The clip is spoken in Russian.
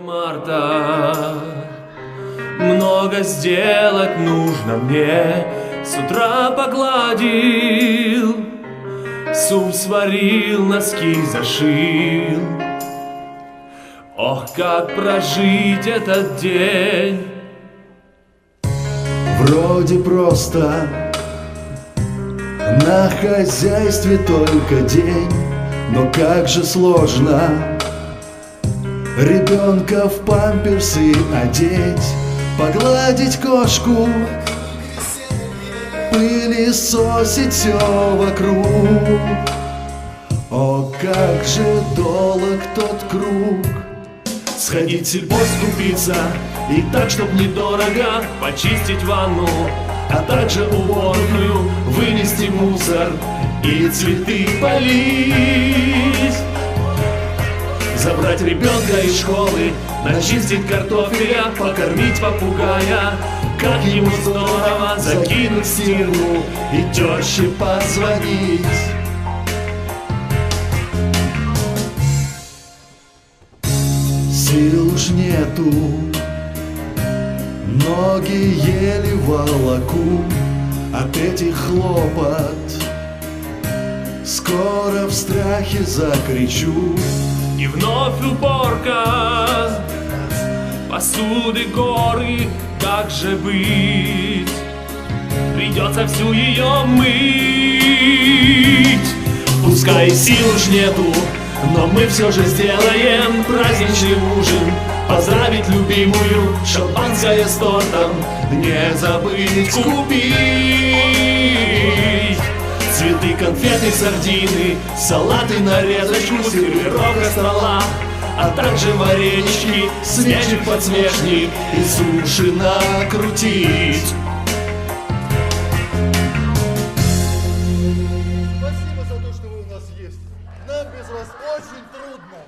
Марта, много сделать нужно мне. С утра погладил, суп сварил, носки зашил. Ох, как прожить этот день! Вроде просто На хозяйстве только день Но как же сложно Ребенка в памперсы одеть Погладить кошку Пылесосить все вокруг. О, как же долг тот круг. Сходить в скупиться И так, чтоб недорого Почистить ванну А также уборную Вынести мусор И цветы полить Забрать ребенка из школы Начистить картофеля Покормить попугая. Как ему здорово Закинуть стирку И теще позвонить. Сил уж нету Ноги еле волоку От этих хлопот. Скоро в страхе закричу И вновь уборка. Посуды горы, как же быть? Придется всю ее мыть. Пускай сил уж нету, но мы все же сделаем праздничный ужин. Поздравить любимую, шампанское с тортом Не забыть купить Цветы, конфеты, сардины, салаты, нарезочку, сервировка стола, а также варенички, свечи, подсмешник и суши накрутить. Спасибо за то, что вы у нас есть. Нам без вас очень трудно.